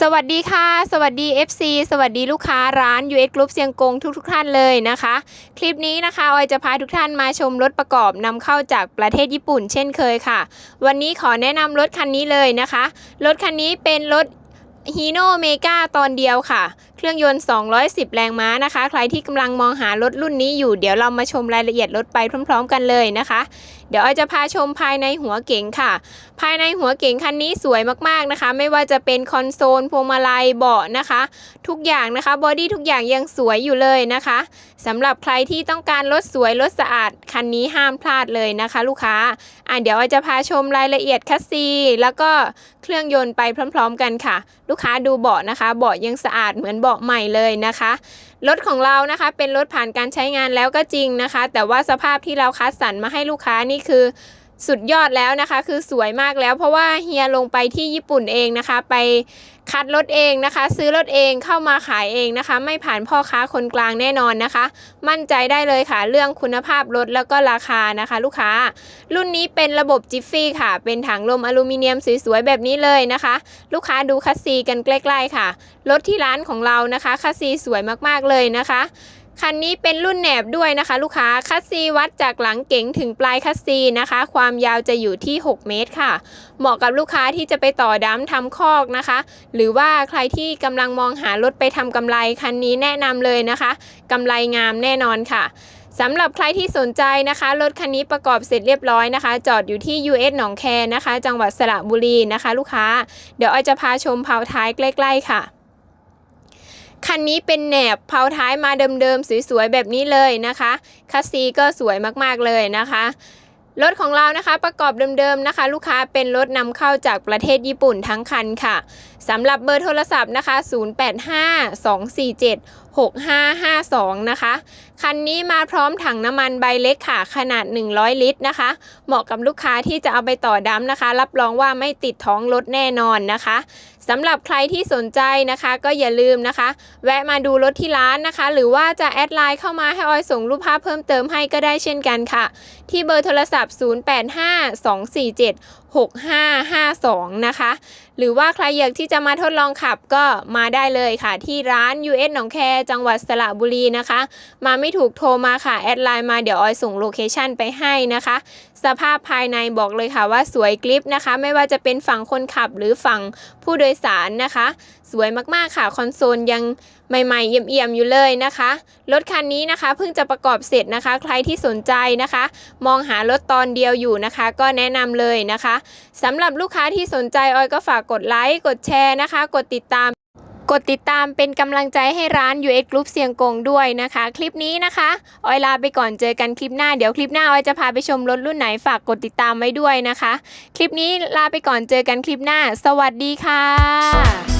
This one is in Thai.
สวัสดีค่ะ สวัสดี FC สวัสดีลูกค้าร้าน US Group เซียงกงทุกทุกท่านเลยนะคะ คลิปนี้นะคะออยจะพาทุกท่านมาชมรถประกอบนำเข้าจากประเทศญี่ปุ่นเช่นเคยค่ะ วันนี้ขอแนะนำรถคันนี้เลยนะคะ รถคันนี้เป็นรถ ฮีโน่เมกาตอนเดียวค่ะ เครื่องยนต์ 210 แรงม้านะคะ ใครที่กำลังมองหารถรุ่นนี้อยู่ เดี๋ยวเรามาชมรายละเอียดรถไปพร้อม ๆ กันเลยนะคะ เดี๋ยวออยจะพาชมภายในหัวเก๋งค่ะ ภายในหัวเก๋งคันนี้สวยมากๆนะคะ ไม่ว่าจะเป็นคอนโซลพวงมาลัยเบาะนะคะ ทุกอย่างนะคะบอดี้ทุกอย่างยังสวยอยู่เลยนะคะสำหรับใครที่ต้องการรถสวยรถสะอาดคันนี้ห้ามพลาดเลยนะคะ ลูกค้าอะเดี๋ยวออยจะพาชมรายละเอียดคัสซีแล้วก็เครื่องยนต์ไปพร้อม ๆ กันค่ะ ลูกค้าดูเบาะนะคะ เบาะยังสะอาดเหมือนเบาะใหม่เลยนะคะ รถของเรานะคะ เป็นรถผ่านการใช้งานแล้วก็จริงนะคะ แต่ว่าสภาพที่เราคัดสรรมาให้ลูกค้านี่คือ สุดยอดแล้วนะคะ คือสวยมากแล้ว เพราะว่าเฮียลงไปที่ญี่ปุ่นเองนะคะ ไปคัดรถเองนะคะ ซื้อรถเองเข้ามาขายเองนะคะ ไม่ผ่านพ่อค้าคนกลางแน่นอนนะคะ มั่นใจได้เลยค่ะ เรื่องคุณภาพรถแล้วก็ราคานะคะ ลูกค้า รุ่นนี้เป็นระบบจิฟฟี่ค่ะ เป็นถังลมอลูมิเนียมสวยๆแบบนี้เลยนะคะ ลูกค้าดูคัสซีกันใกล้ๆค่ะรถที่ร้านของเรานะคะคัสซีสวยมากๆเลยนะคะ คันนี้เป็นรุ่นแหนบด้วยนะคะ ลูกค้าคัสซีวัดจากหลังเก๋งถึงปลายคัสซีนะคะ ความยาวจะอยู่ที่ 6 เมตรค่ะ เหมาะกับลูกค้าที่จะไปต่อดั้มทำคอกนะคะ หรือว่าใครที่กำลังมองหารถไปทำกำไรคันนี้แนะนำเลยนะคะกำไรงามแน่นอนค่ะสำหรับใครที่สนใจนะคะ รถคันนี้ประกอบเสร็จเรียบร้อยนะคะ จอดอยู่ที่ US หนองแคนะคะ จังหวัดสระบุรีนะคะ ลูกค้า เดี๋ยวออยจะพาชมเผาท้ายใกล้ ๆ ค่ะ คันนี้เป็นแหนบเผาท้ายมาเดิมๆสวยๆแบบนี้เลยนะคะคัสซีก็สวยมากๆเลยนะคะรถของเรานะคะประกอบเดิมๆนะคะ ลูกค้าเป็นรถนำเข้าจากประเทศญี่ปุ่นทั้งคันค่ะสำหรับเบอร์โทรศัพท์นะคะ 0852476552 นะคะ คันนี้มาพร้อมถังน้ำมันใบเล็กค่ะ ขนาด 100 ลิตรนะคะ เหมาะกับลูกค้าที่จะเอาไปต่อดัมนะคะ รับรองว่าไม่ติดท้องรถแน่นอนนะคะ สำหรับใครที่สนใจนะคะ ก็อย่าลืมนะคะ แวะมาดูรถที่ร้านนะคะ หรือว่าจะแอดไลน์เข้ามาให้ออยส่งรูปภาพเพิ่มเติมให้ก็ได้เช่นกันค่ะ ที่เบอร์โทรศัพท์ 085247 6552 นะคะ หรือว่าใครอยากที่จะมาทดลองขับก็มาได้เลยค่ะ ที่ร้าน US หนองแคจังหวัดสระบุรีนะคะ มาไม่ถูกโทรมาค่ะ แอดไลน์มาเดี๋ยวออยส่งโลเคชันไปให้นะคะ สภาพภายในบอกเลยค่ะว่าสวยกลิปนะคะ ไม่ว่าจะเป็นฝั่งคนขับหรือฝั่งผู้โดยสารนะคะ สวยมากๆค่ะ คอนโซลยังใหม่ๆเอี่ยมๆอยู่เลยนะคะ รถคันนี้นะคะเพิ่งจะประกอบเสร็จนะคะ ใครที่สนใจนะคะ มองหารถตอนเดียวอยู่นะคะ ก็แนะนำเลยนะคะสำหรับลูกค้าที่สนใจออยก็ฝากกดไลค์กดแชร์นะคะ กดติดตาม กดติดตามเป็นกำลังใจให้ร้าน UX Group เสียงกงด้วยนะคะ คลิปนี้นะคะออยลาไปก่อนเจอกันคลิปหน้าเดี๋ยวคลิปหน้าออยจะพาไปชมรถรุ่นไหนฝากกดติดตามไว้ด้วยนะคะ คลิปนี้ลาไปก่อนเจอกันคลิปหน้า สวัสดีค่ะ